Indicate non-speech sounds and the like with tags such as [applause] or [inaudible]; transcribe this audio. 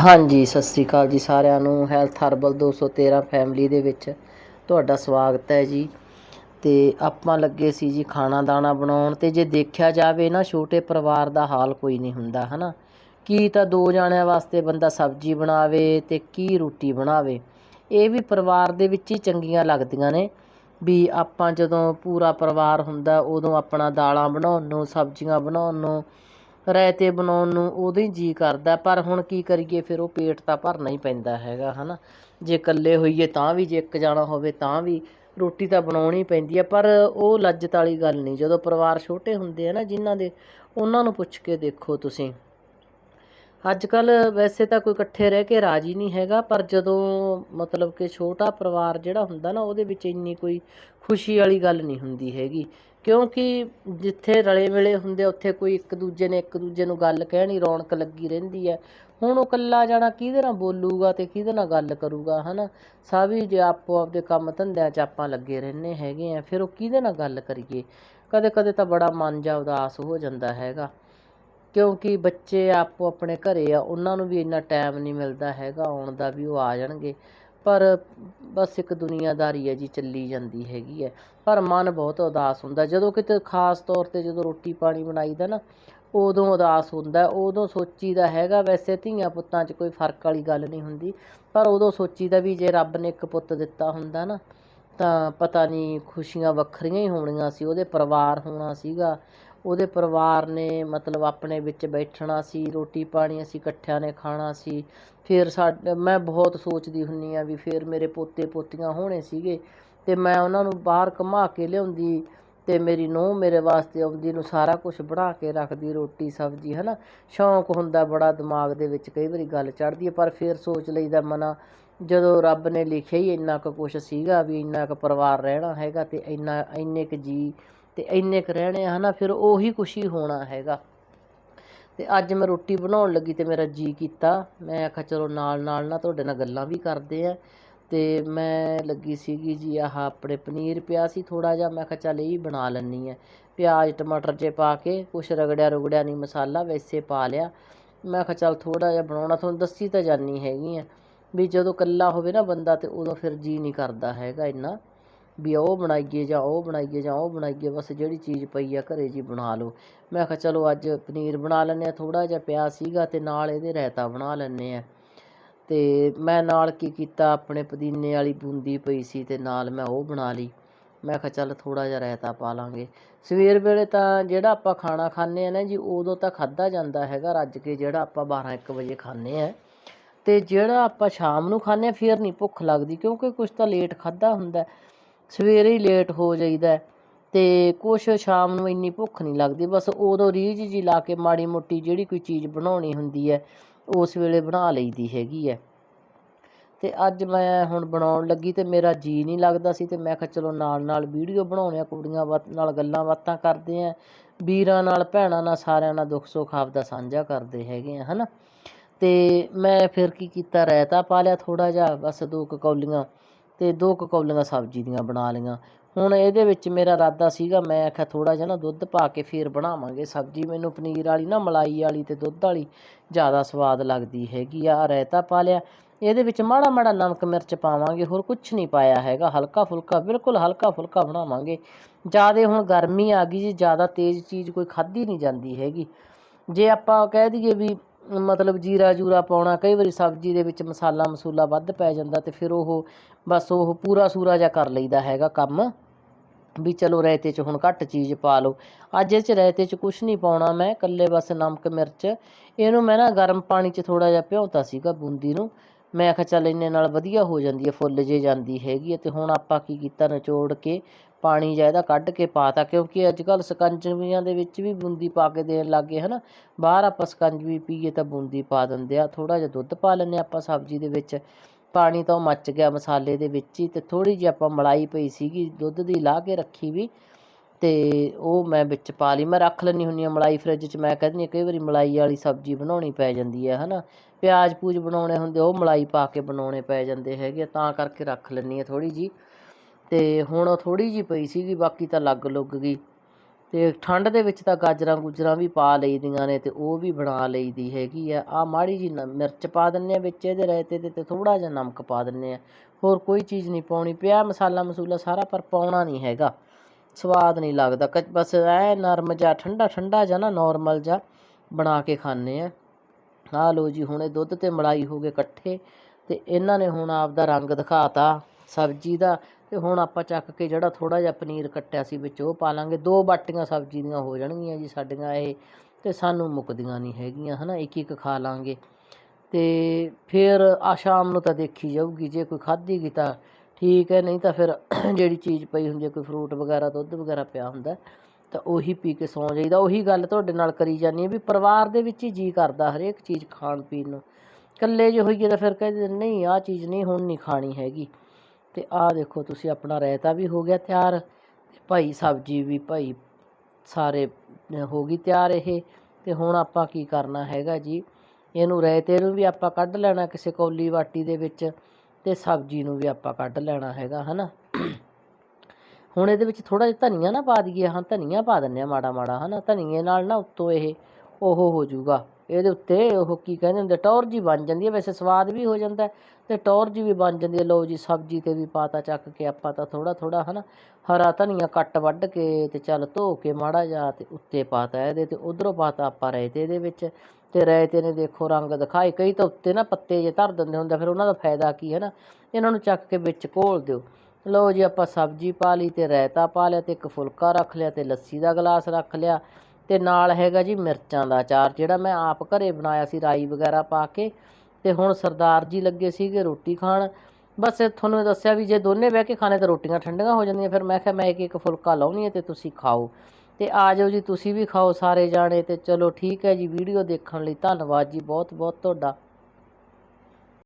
ਹਾਂਜੀ, ਸਤਿ ਸ੍ਰੀ ਅਕਾਲ ਜੀ ਸਾਰਿਆਂ ਨੂੰ। ਹੈਲਥ ਹਰਬਲ 213 ਫੈਮਿਲੀ ਦੇ ਵਿੱਚ ਤੁਹਾਡਾ ਸਵਾਗਤ ਹੈ ਜੀ। ਤੇ ਆਪਾਂ ਲੱਗੇ ਸੀ ਜੀ ਖਾਣਾ ਦਾਣਾ ਬਣਾਉਣ ਤੇ ਜੇ ਦੇਖਿਆ ਜਾਵੇ ਨਾ, ਛੋਟੇ ਪਰਿਵਾਰ ਦਾ ਹਾਲ ਕੋਈ ਨਹੀਂ ਹੁੰਦਾ, ਹਨਾ। ਕੀ ਤਾਂ ਦੋ ਜਾਣਿਆਂ ਵਾਸਤੇ ਬੰਦਾ ਸਬਜ਼ੀ ਬਣਾਵੇ ਤੇ ਕੀ ਰੋਟੀ ਬਣਾਵੇ। ਇਹ ਵੀ ਪਰਿਵਾਰ ਦੇ ਵਿੱਚ ਹੀ ਚੰਗੀਆਂ ਲੱਗਦੀਆਂ ਨੇ ਵੀ ਆਪਾਂ ਜਦੋਂ ਪੂਰਾ ਪਰਿਵਾਰ ਹੁੰਦਾ, ਉਦੋਂ ਆਪਣਾ ਦਾਲਾਂ ਬਣਾਉਣ ਨੂੰ, ਸਬਜ਼ੀਆਂ ਬਣਾਉਣ ਨੂੰ ਰਾਇਤੇ ਬਣਾਉਣ ਨੂੰ ਉਦੋਂ ਹੀ ਜੀ ਕਰਦਾ, ਪਰ ਹੁਣ ਕੀ ਕਰੀਏ, ਫਿਰ ਉਹ ਪੇਟ ਤਾਂ ਭਰਨਾ ਹੀ ਪੈਂਦਾ ਹੈਗਾ ਹੈ ਨਾ ਜੇ ਇਕੱਲੇ ਹੋਈਏ ਤਾਂ ਵੀ, ਜੇ ਇੱਕ ਜਾਣਾ ਹੋਵੇ ਤਾਂ ਵੀ, ਰੋਟੀ ਤਾਂ ਬਣਾਉਣੀ ਪੈਂਦੀ ਹੈ ਪਰ ਉਹ ਲੱਜਤ ਵਾਲੀ ਗੱਲ ਨਹੀਂ। ਜਦੋਂ ਪਰਿਵਾਰ ਛੋਟੇ ਹੁੰਦੇ ਆ ਨਾ ਜਿਨ੍ਹਾਂ ਦੇ, ਉਹਨਾਂ ਨੂੰ ਪੁੱਛ ਕੇ ਦੇਖੋ ਤੁਸੀਂ। ਅੱਜ ਕੱਲ ਵੈਸੇ ਤਾਂ ਕੋਈ ਇਕੱਠੇ ਰਹਿ ਕੇ ਰਾਜੀ ਨਹੀਂ ਹੈਗਾ, ਪਰ ਜਦੋਂ ਮਤਲਬ ਕਿ ਛੋਟਾ ਪਰਿਵਾਰ ਜਿਹੜਾ ਹੁੰਦਾ ਨਾ, ਉਹਦੇ ਵਿੱਚ ਇੰਨੀ ਕੋਈ ਖੁਸ਼ੀ ਵਾਲੀ ਗੱਲ ਨਹੀਂ ਹੁੰਦੀ ਹੈਗੀ। ਕਿਉਂਕਿ ਜਿੱਥੇ ਰਲੇ ਮਿਲੇ ਹੁੰਦੇ ਉੱਥੇ ਕੋਈ ਇੱਕ ਦੂਜੇ ਨੇ ਇੱਕ ਦੂਜੇ ਨੂੰ ਗੱਲ ਕਹਿਣੀ, ਰੌਣਕ ਲੱਗੀ ਰਹਿੰਦੀ ਹੈ। ਹੁਣ ਉਹ ਇਕੱਲਾ ਜਾਣਾ ਕਿਹਦੇ ਨਾਲ ਬੋਲੂਗਾ ਅਤੇ ਕਿਹਦੇ ਨਾਲ ਗੱਲ ਕਰੂਗਾ ਨਾ ਸਭ ਹੀ ਜੇ ਆਪੋ ਆਪਦੇ ਕੰਮ ਧੰਦਿਆਂ 'ਚ ਆਪਾਂ ਲੱਗੇ ਰਹਿੰਦੇ ਹੈਗੇ ਆ, ਫਿਰ ਉਹ ਕਿਹਦੇ ਨਾਲ ਗੱਲ ਕਰੀਏ? ਕਦੇ ਕਦੇ ਤਾਂ ਬੜਾ ਮਨ ਜਾ ਉਦਾਸ ਹੋ ਜਾਂਦਾ ਹੈਗਾ। ਕਿਉਂਕਿ ਬੱਚੇ ਆਪੋ ਆਪਣੇ ਘਰੇ ਆ, ਉਹਨਾਂ ਨੂੰ ਵੀ ਇੰਨਾ ਟਾਈਮ ਨਹੀਂ ਮਿਲਦਾ ਹੈਗਾ, ਆਉਣ ਦਾ ਵੀ ਉਹ ਆ ਜਾਣਗੇ। ਪਰ ਬਸ ਇੱਕ ਦੁਨੀਆਦਾਰੀ ਹੈ ਜੀ, ਚੱਲੀ ਜਾਂਦੀ ਹੈਗੀ ਹੈ। ਪਰ ਮਨ ਬਹੁਤ ਉਦਾਸ ਹੁੰਦਾ। ਜਦੋਂ ਕਿਤੇ ਖਾਸ ਤੌਰ ਤੇ ਜਦੋਂ ਰੋਟੀ ਪਾਣੀ ਬਣਾਈਦਾ ਨਾ, ਉਦੋਂ ਉਦਾਸ ਹੁੰਦਾ। ਉਦੋਂ ਸੋਚੀਦਾ ਹੈਗਾ, ਵੈਸੇ ਧੀਆਂ ਪੁੱਤਾਂ 'ਚ ਕੋਈ ਫ਼ਰਕ ਵਾਲੀ ਗੱਲ ਨਹੀਂ ਹੁੰਦੀ। ਪਰ ਉਦੋਂ ਸੋਚੀਦਾ ਵੀ ਜੇ ਰੱਬ ਨੇ ਇੱਕ ਪੁੱਤ ਦਿੱਤਾ ਹੁੰਦਾ ਨਾ, ਤਾਂ ਪਤਾ ਨਹੀਂ ਖੁਸ਼ੀਆਂ ਵੱਖਰੀਆਂ ਹੀ ਹੋਣੀਆਂ ਸੀ। ਉਹਦੇ ਪਰਿਵਾਰ ਹੋਣਾ ਸੀਗਾ। ਉਹਦੇ ਪਰਿਵਾਰ ਨੇ ਮਤਲਬ ਆਪਣੇ ਵਿੱਚ ਬੈਠਣਾ ਸੀ, ਰੋਟੀ ਪਾਣੀ ਅਸੀਂ ਇਕੱਠਿਆਂ ਨੇ ਖਾਣਾ ਸੀ। ਫਿਰ ਸਾਡੇ, ਮੈਂ ਬਹੁਤ ਸੋਚਦੀ ਹੁੰਦੀ ਹਾਂ ਵੀ ਫਿਰ ਮੇਰੇ ਪੋਤੇ ਪੋਤੀਆਂ ਹੋਣੇ ਸੀਗੇ ਅਤੇ ਮੈਂ ਉਹਨਾਂ ਨੂੰ ਬਾਹਰ ਘੁਮਾ ਕੇ ਲਿਆਉਂਦੀ ਅਤੇ ਮੇਰੀ ਨੂੰਹ ਮੇਰੇ ਵਾਸਤੇ ਆਉਂਦੀ ਨੂੰ ਸਾਰਾ ਕੁਛ ਬਣਾ ਕੇ ਰੱਖਦੀ, ਰੋਟੀ, ਸਬਜ਼ੀ ਹੈ ਨਾ ਸ਼ੌਂਕ ਹੁੰਦਾ ਬੜਾ ਦਿਮਾਗ ਦੇ ਵਿੱਚ ਕਈ ਵਾਰੀ ਗੱਲ ਚੜ੍ਹਦੀ ਹੈ ਪਰ ਫਿਰ ਸੋਚ ਲਈਦਾ ਮਨਾ। ਜਦੋਂ ਰੱਬ ਨੇ ਲਿਖਿਆ ਹੀ ਇੰਨਾ ਕੁ ਕੁਛ ਸੀਗਾ ਵੀ ਇੰਨਾ ਕੁ ਪਰਿਵਾਰ ਰਹਿਣਾ ਹੈਗਾ ਅਤੇ ਇੰਨਾ, ਇੰਨੇ ਕੁ ਜੀਅ ਅਤੇ ਇੰਨੇ ਕੁ ਰਹਿਣੇ ਆ ਨਾ ਫਿਰ ਉਹੀ ਕੁਛ ਹੀ ਹੋਣਾ ਹੈਗਾ। ਅਤੇ ਅੱਜ ਮੈਂ ਰੋਟੀ ਬਣਾਉਣ ਲੱਗੀ ਅਤੇ ਮੇਰਾ ਜੀਅ ਕੀਤਾ। ਮੈਂ ਆਖਿਆ, ਚਲੋ ਨਾਲ ਨਾਲ ਨਾ ਤੁਹਾਡੇ ਨਾਲ ਗੱਲਾਂ ਵੀ ਕਰਦੇ ਆ। ਅਤੇ ਮੈਂ ਲੱਗੀ ਸੀਗੀ ਜੀ, ਆਹ ਆਪਣੇ ਪਨੀਰ ਪਿਆ ਸੀ ਥੋੜ੍ਹਾ ਜਿਹਾ। ਮੈਂ ਕਿਹਾ ਚੱਲ ਇਹ ਬਣਾ ਲੈਂਦੀ ਹਾਂ ਪਿਆਜ਼, ਟਮਾਟਰ ਜੇ ਪਾ ਕੇ ਕੁਛ ਰਗੜਿਆ ਰੁਗੜਿਆ ਨਹੀਂ, ਮਸਾਲਾ ਵੈਸੇ ਪਾ ਲਿਆ। ਮੈਂ ਕਿਹਾ ਚੱਲ ਥੋੜ੍ਹਾ ਜਿਹਾ ਬਣਾਉਣਾ, ਤੁਹਾਨੂੰ ਦੱਸੀ ਤਾਂ ਜਾਂਦੀ ਹੈਗੀ ਹਾਂ ਵੀ ਜਦੋਂ ਇਕੱਲਾ ਹੋਵੇ ਨਾ ਬੰਦਾ ਤਾਂ ਉਦੋਂ ਫਿਰ ਜੀਅ ਨਹੀਂ ਕਰਦਾ ਹੈਗਾ ਇੰਨਾ। ਵੀ ਉਹ ਬਣਾਈਏ ਜਾਂ ਉਹ ਬਣਾਈਏ ਜਾਂ ਉਹ ਬਣਾਈਏ, ਬਸ ਜਿਹੜੀ ਚੀਜ਼ ਪਈ ਆ ਘਰੇ ਜੀ ਬਣਾ ਲਓ। ਮੈਂ ਕਿਹਾ ਚਲੋ ਅੱਜ ਪਨੀਰ ਬਣਾ ਲੈਂਦੇ ਹਾਂ, ਥੋੜ੍ਹਾ ਜਿਹਾ ਪਿਆ ਸੀਗਾ ਅਤੇ ਨਾਲ ਇਹਦੇ ਰਾਇਤਾ ਬਣਾ ਲੈਂਦੇ ਆ ਅਤੇ ਮੈਂ ਨਾਲ ਕੀ ਕੀਤਾ, ਆਪਣੇ ਪੁਦੀਨੇ ਵਾਲੀ ਬੂੰਦੀ ਪਈ ਸੀ ਅਤੇ ਨਾਲ ਮੈਂ ਉਹ ਬਣਾ ਲਈ। ਮੈਂ ਕਿਹਾ ਚੱਲ ਥੋੜ੍ਹਾ ਜਿਹਾ ਰਾਇਤਾ ਪਾ ਲਾਂਗੇ। ਸਵੇਰ ਵੇਲੇ ਤਾਂ ਜਿਹੜਾ ਆਪਾਂ ਖਾਣਾ ਖਾਂਦੇ ਆ ਨਾ ਜੀ, ਉਦੋਂ ਤਾਂ ਖਾਦਾ ਜਾਂਦਾ ਹੈਗਾ, ਰੱਜ ਕੇ ਜਿਹੜਾ ਆਪਾਂ 12 1 ਵਜੇ ਖਾਂਦੇ ਆ ਅਤੇ ਜਿਹੜਾ ਆਪਾਂ ਸ਼ਾਮ ਨੂੰ ਖਾਂਦੇ ਆ ਫਿਰ ਨਹੀਂ ਭੁੱਖ ਲੱਗਦੀ, ਕਿਉਂਕਿ ਕੁਝ ਤਾਂ ਲੇਟ ਖਾਦਾ ਹੁੰਦਾ। ਸਵੇਰੇ ਹੀ ਲੇਟ ਹੋ ਜਾਈਦਾ ਤੇ ਕੁਛ ਸ਼ਾਮ ਨੂੰ ਇੰਨੀ ਭੁੱਖ ਨਹੀਂ ਲੱਗਦੀ, ਬਸ ਉਦੋਂ ਰੀਝ ਜੀ ਲਾ ਕੇ ਮਾੜੀ ਮੋਟੀ ਜਿਹੜੀ ਕੋਈ ਚੀਜ਼ ਬਣਾਉਣੀ ਹੁੰਦੀ ਹੈ, ਉਸ ਵੇਲੇ ਬਣਾ ਲਈਦੀ ਹੈਗੀ ਹੈ। ਤੇ ਅੱਜ ਮੈਂ ਹੁਣ ਬਣਾਉਣ ਲੱਗੀ ਤੇ ਮੇਰਾ ਜੀ ਨਹੀਂ ਲੱਗਦਾ ਸੀ ਤੇ ਮੈਂ ਕਿਹਾ ਚਲੋ ਨਾਲ ਨਾਲ ਵੀਡੀਓ ਬਣਾਉਣੇ ਆ, ਕੁੜੀਆਂ ਬਾਤ ਨਾਲ ਗੱਲਾਂ ਬਾਤਾਂ ਕਰਦੇ ਆ, ਵੀਰਾਂ ਨਾਲ, ਭੈਣਾਂ ਨਾਲ ਸਾਰਿਆਂ ਨਾਲ ਦੁੱਖ ਸੁੱਖ ਆਪਦਾ ਸਾਂਝਾ ਕਰਦੇ ਹੈਗੇ ਆ, ਹਨਾ। ਤੇ ਮੈਂ ਫਿਰ ਕੀ ਕੀਤਾ, ਰਾਇਤਾ ਪਾ ਲਿਆ ਥੋੜਾ ਜਿਹਾ, ਬਸ ਦੋ ਕੁ ਕੌਲੀਆਂ ਅਤੇ ਦੋ ਕੁ ਕੌਲੀਆਂ ਸਬਜ਼ੀ ਦੀਆਂ ਬਣਾ ਲਈਆਂ। ਹੁਣ ਇਹਦੇ ਵਿੱਚ ਮੇਰਾ ਇਰਾਦਾ ਸੀਗਾ, ਮੈਂ ਆਖਿਆ ਥੋੜ੍ਹਾ ਜਿਹਾ ਨਾ ਦੁੱਧ ਪਾ ਕੇ ਫਿਰ ਬਣਾਵਾਂਗੇ ਸਬਜ਼ੀ। ਮੈਨੂੰ ਪਨੀਰ ਵਾਲੀ ਨਾ, ਮਲਾਈ ਵਾਲੀ ਅਤੇ ਦੁੱਧ ਵਾਲੀ ਜ਼ਿਆਦਾ ਸਵਾਦ ਲੱਗਦੀ ਹੈਗੀ ਆ। ਰਾਇਤਾ ਪਾ ਲਿਆ। ਇਹਦੇ ਵਿੱਚ ਮਾੜਾ ਮਾੜਾ ਨਮਕ ਮਿਰਚ ਪਾਵਾਂਗੇ, ਹੋਰ ਕੁਛ ਨਹੀਂ ਪਾਇਆ ਹੈਗਾ। ਹਲਕਾ ਫੁਲਕਾ, ਬਿਲਕੁਲ ਹਲਕਾ ਫੁਲਕਾ ਬਣਾਵਾਂਗੇ। ਜ਼ਿਆਦਾ ਹੁਣ ਗਰਮੀ ਆ ਗਈ ਜੀ, ਜ਼ਿਆਦਾ ਤੇਜ਼ ਚੀਜ਼ ਕੋਈ ਖਾਧੀ ਨਹੀਂ ਜਾਂਦੀ ਹੈਗੀ। ਜੇ ਆਪਾਂ ਕਹਿ ਦਈਏ ਵੀ ਮਤਲਬ ਜੀਰਾ ਜੂਰਾ ਪਾਉਣਾ, ਕਈ ਵਾਰੀ ਸਬਜ਼ੀ ਦੇ ਵਿੱਚ ਮਸਾਲਾ ਮਸੂਲਾ ਵੱਧ ਪੈ ਜਾਂਦਾ ਤੇ ਫਿਰ ਉਹ ਬਸ ਉਹ ਪੂਰਾ ਸੂਰਾ ਜਿਹਾ ਕਰ ਲਈਦਾ ਹੈਗਾ ਕੰਮ ਵੀ ਚਲੋ ਰਾਇਤੇ 'ਚ ਹੁਣ ਘੱਟ ਚੀਜ਼ ਪਾ ਲਓ। ਅੱਜ ਇਹ 'ਚ ਰਾਇਤੇ 'ਚ ਕੁਝ ਨਹੀਂ ਪਾਉਣਾ ਮੈਂ, ਇਕੱਲੇ ਬਸ ਨਮਕ, ਮਿਰਚ, ਇਹਨੂੰ ਮੈਂ ਨਾ ਗਰਮ ਪਾਣੀ 'ਚ ਥੋੜਾ ਜਿਹਾ ਭਿਉਂਤਾ ਸੀਗਾ ਬੂੰਦੀ ਨੂੰ। ਮੈਂ ਆਖਿਆ ਚੱਲ ਇੰਨੇ ਨਾਲ ਵਧੀਆ ਹੋ ਜਾਂਦੀ ਹੈ, ਫੁੱਲ ਜੇ ਜਾਂਦੀ ਹੈਗੀ ਹੈ ਤੇ ਹੁਣ ਆਪਾਂ ਕੀ ਕੀਤਾ, ਨਿਚੋੜ ਕੇ ਪਾਣੀ ਜਿਹਾ ਇਹਦਾ ਕੱਢ ਕੇ ਪਾਤਾ, ਕਿਉਂਕਿ ਅੱਜ ਕੱਲ੍ਹ ਸਕੰਜਵੀਆਂ ਦੇ ਵਿੱਚ ਵੀ ਬੂੰਦੀ ਪਾ ਕੇ ਦੇਣ ਲੱਗ ਗਏ ਹੈ ਨਾ ਬਾਹਰ ਆਪਾਂ ਸਕੰਜਵੀ ਪੀਏ ਤਾਂ ਬੂੰਦੀ ਪਾ ਦਿੰਦੇ ਆ, ਥੋੜ੍ਹਾ ਜਿਹਾ ਦੁੱਧ ਪਾ ਲੈਂਦੇ ਆਪਾਂ ਸਬਜ਼ੀ ਦੇ ਵਿੱਚ। ਪਾਣੀ ਤਾਂ ਉਹ ਮੱਚ ਗਿਆ ਮਸਾਲੇ ਦੇ ਵਿੱਚ ਹੀ ਅਤੇ ਥੋੜ੍ਹੀ ਜਿਹੀ ਆਪਾਂ ਮਲਾਈ ਪਈ ਸੀਗੀ, ਦੁੱਧ ਦੀ ਲਾਹ ਕੇ ਰੱਖੀ ਵੀ ਅਤੇ ਉਹ ਮੈਂ ਵਿੱਚ ਪਾ ਲਈ। ਮੈਂ ਰੱਖ ਲੈਂਦੀ ਹੁੰਦੀ ਹਾਂ ਮਲਾਈ ਫਰਿੱਜ 'ਚ, ਮੈਂ ਕਹਿੰਦੀ ਕਈ ਵਾਰੀ ਮਲਾਈ ਵਾਲੀ ਸਬਜ਼ੀ ਬਣਾਉਣੀ ਪੈ ਜਾਂਦੀ ਹੈ ਹੈ ਨਾ ਪਿਆਜ਼ ਪੂਜ ਬਣਾਉਣੇ ਹੁੰਦੇ ਉਹ ਮਲਾਈ ਪਾ ਕੇ ਬਣਾਉਣੇ ਪੈ ਜਾਂਦੇ ਹੈਗੇ ਤਾਂ ਕਰਕੇ ਰੱਖ ਲੈਂਦੀ ਹਾਂ ਥੋੜ੍ਹੀ ਜਿਹੀ। ਅਤੇ ਹੁਣ ਉਹ ਥੋੜੀ ਜੀ ਪਈ ਸੀਗੀ, ਬਾਕੀ ਤਾਂ ਲੱਗ ਲੁੱਗ ਗਈ। ਅਤੇ ਠੰਡ ਦੇ ਵਿੱਚ ਤਾਂ ਗਾਜਰਾਂ ਗੁਜਰਾਂ ਵੀ ਪਾ ਲਈ ਦੀਆਂ ਨੇ ਅਤੇ ਉਹ ਵੀ ਬਣਾ ਲਈ ਦੀ ਹੈਗੀ ਆ। ਆ ਮਾੜੀ ਨ, ਮਿਰਚ ਪਾ ਦਿੰਦੇ ਹਾਂ ਵਿੱਚ ਇਹਦੇ ਰਾਇਤੇ ਦੇ ਤੇ ਥੋੜ੍ਹਾ ਜਿਹਾ ਨਮਕ ਪਾ ਦਿੰਦੇ ਹਾਂ। ਹੋਰ ਕੋਈ ਚੀਜ਼ ਨਹੀਂ ਪਾਉਣੀ। ਪਿਆ ਮਸਾਲਾ ਮਸੂਲਾ ਸਾਰਾ ਪਰ ਪਾਉਣਾ ਨਹੀਂ ਹੈਗਾ। ਸਵਾਦ ਨਹੀਂ ਲੱਗਦਾ। ਕ- ਬਸ ਐ ਨਰਮ ਜਿਹਾ, ਠੰਡਾ ਠੰਡਾ ਜਿਹਾ ਨਾ ਨੋਰਮਲ ਜਿਹਾ ਬਣਾ ਕੇ ਖਾਣੇ ਆ ਆਹ ਲੋ ਜੀ, ਹੁਣ ਇਹ ਦੁੱਧ ਤੇ ਮਲਾਈ ਹੋ ਗਏ ਇਕੱਠੇ ਅਤੇ ਇਹਨਾਂ ਨੇ ਹੁਣ ਆਪਦਾ ਰੰਗ ਦਿਖਾਤਾ। ਸਬਜ਼ੀ ਦਾ ਤੇ ਹੁਣ ਆਪਾਂ ਚੱਕ ਕੇ ਜਿਹੜਾ ਥੋੜਾ ਜਿਹਾ ਪਨੀਰ ਕੱਟਿਆ ਸੀ ਵਿੱਚ, ਉਹ ਪਾ ਲਾਂਗੇ। ਦੋ ਬਾਟੀਆਂ ਸਬਜ਼ੀ ਦੀਆਂ ਹੋ ਜਾਣਗੀਆਂ ਜੀ ਸਾਡੀਆਂ ਇਹ, ਤੇ ਸਾਨੂੰ ਮੁੱਕਦੀਆਂ ਨਹੀਂ ਹੈਗੀਆਂ, ਹਨਾ? ਇੱਕ ਇੱਕ ਖਾ ਲਾਂਗੇ। ਤੇ ਫਿਰ ਆ ਸ਼ਾਮ ਨੂੰ ਤਾਂ ਦੇਖੀ ਜਾਊਗੀ, ਜੇ ਕੋਈ ਖਾਧੀ ਗਈ ਤਾਂ ਠੀਕ ਹੈ, ਨਹੀਂ ਤਾਂ ਫਿਰ [coughs] ਜਿਹੜੀ ਚੀਜ਼ ਪਈ ਹੁੰਦੀ ਹੈ, ਕੋਈ ਫਰੂਟ ਵਗੈਰਾ, ਦੁੱਧ ਵਗੈਰਾ ਪਿਆ ਹੁੰਦਾ, ਤਾਂ ਉਹੀ ਪੀ ਕੇ ਸੌਂ ਜਾਈਦਾ। ਉਹੀ ਗੱਲ ਤੁਹਾਡੇ ਨਾਲ ਕਰੀ ਜਾਂਦੀ ਹੈ ਵੀ ਪਰਿਵਾਰ ਦੇ ਵਿੱਚ ਹੀ ਜੀ ਕਰਦਾ ਹਰੇਕ ਚੀਜ਼ ਖਾਣ ਪੀਣ ਨੂੰ। ਇਕੱਲੇ ਜੇ ਹੋਈਏ ਤਾਂ ਫਿਰ ਕਹਿੰਦੇ, ਨਹੀਂ, ਆਹ ਚੀਜ਼ ਨਹੀਂ, ਹੁਣ ਨਹੀਂ ਖਾਣੀ ਹੈਗੀ। ਅਤੇ ਆਹ ਦੇਖੋ ਤੁਸੀਂ ਆਪਣਾ ਰਾਇਤਾ ਵੀ ਹੋ ਗਿਆ ਤਿਆਰ ਤੇ ਭਾਈ ਸਬਜ਼ੀ ਵੀ ਭਾਈ ਸਾਰੇ ਹੋ ਗਈ ਤਿਆਰ ਇਹ। ਅਤੇ ਹੁਣ ਆਪਾਂ ਕੀ ਕਰਨਾ ਹੈਗਾ ਜੀ? ਇਹਨੂੰ ਰਾਇਤੇ ਨੂੰ ਵੀ ਆਪਾਂ ਕੱਢ ਲੈਣਾ ਕਿਸੇ ਕੌਲੀ ਬਾਟੀ ਦੇ ਵਿੱਚ ਅਤੇ ਸਬਜ਼ੀ ਨੂੰ ਵੀ ਆਪਾਂ ਕੱਢ ਲੈਣਾ ਹੈਗਾ ਹੈ ਨਾ ਹੁਣ ਇਹਦੇ ਵਿੱਚ ਥੋੜ੍ਹਾ ਜਿਹਾ ਧਨੀਆ ਨਾ ਪਾ ਦਈਏ। ਹਾਂ, ਧਨੀਆ ਪਾ ਦਿੰਦੇ ਹਾਂ ਮਾੜਾ ਮਾੜਾ ਹੈ ਨਾ ਧਨੀਏ ਨਾਲ ਨਾ ਉੱਤੋਂ ਇਹ, ਉਹ ਹੋ ਜਾਊਗਾ। ਇਹਦੇ ਉੱਤੇ ਉਹ ਕੀ ਕਹਿੰਦੇ ਹੁੰਦੇ, ਟੌਰ ਜੀ ਬਣ ਜਾਂਦੀ ਹੈ, ਵੈਸੇ ਸਵਾਦ ਵੀ ਹੋ ਜਾਂਦਾ ਹੈ ਤੇ ਟੌਰ ਜੀ ਵੀ ਬਣ ਜਾਂਦੀ ਹੈ। ਲਓ ਜੀ, ਸਬਜ਼ੀ ਤੇ ਵੀ ਪਾਤਾ ਚੱਕ ਕੇ ਆਪਾਂ ਤਾਂ ਥੋੜਾ ਥੋੜਾ ਹਨਾ, ਹਰਾ ਧਨੀਆ ਕੱਟ ਵੱਢ ਕੇ ਤੇ ਚੱਲ ਧੋ ਕੇ ਮਾੜਾ ਜਿਹਾ ਤੇ ਉੱਤੇ ਪਾਤਾ ਇਹਦੇ ਤੇ, ਉਧਰੋਂ ਪਾਤਾ ਆਪਾਂ ਰਾਇਤੇ ਦੇ ਵਿੱਚ ਤੇ ਰਾਇਤੇ ਨੇ ਦੇਖੋ ਰੰਗ ਦਿਖਾਏ, ਕਈ ਤਾਂ ਉੱਤੇ ਨਾ ਪੱਤੇ ਜੇ ਧਰ ਦਿੰਦੇ ਹੁੰਦੇ ਫਿਰ ਉਹਨਾਂ ਦਾ ਫਾਇਦਾ ਕੀ ਹੈ ਨਾ, ਇਹਨਾਂ ਨੂੰ ਚੱਕ ਕੇ ਵਿੱਚ ਘੋਲ ਦਿਓ। ਲਓ ਜੀ, ਆਪਾਂ ਸਬਜ਼ੀ ਪਾ ਲਈ ਤੇ ਰਾਇਤਾ ਪਾ ਲਿਆ ਤੇ ਇੱਕ ਫੁਲਕਾ ਰੱਖ ਲਿਆ ਤੇ ਲੱਸੀ ਦਾ ਗਲਾਸ ਰੱਖ ਲਿਆ ਤੇ ਨਾਲ ਹੈਗਾ ਜੀ ਮਿਰਚਾਂ ਦਾ ਅਚਾਰ, ਜਿਹੜਾ ਮੈਂ ਆਪ ਘਰੇ ਬਣਾਇਆ ਸੀ ਰਾਈ ਵਗੈਰਾ ਪਾ ਕੇ ਤੇ ਹੁਣ ਸਰਦਾਰ ਜੀ ਲੱਗੇ ਸੀਗੇ ਰੋਟੀ ਖਾਣ। ਬਸ ਤੁਹਾਨੂੰ ਦੱਸਿਆ ਵੀ ਜੇ ਦੋਨੇ ਬਹਿ ਕੇ ਖਾਣੇ ਤਾਂ ਰੋਟੀਆਂ ਠੰਡੀਆਂ ਹੋ ਜਾਂਦੀਆਂ, ਫਿਰ ਮੈਂ ਕਿਹਾ ਮੈਂ ਇੱਕ ਇੱਕ ਫੁਲਕਾ ਲਾਉਣੀ ਹੈ ਤੇ ਤੁਸੀਂ ਖਾਓ। ਤੇ ਆ ਜਾਓ ਜੀ, ਤੁਸੀਂ ਵੀ ਖਾਓ ਸਾਰੇ ਜਾਣੇ ਤੇ ਚਲੋ ਠੀਕ ਹੈ ਜੀ, ਵੀਡੀਓ ਦੇਖਣ ਲਈ ਧੰਨਵਾਦ ਜੀ ਬਹੁਤ ਬਹੁਤ ਤੁਹਾਡਾ।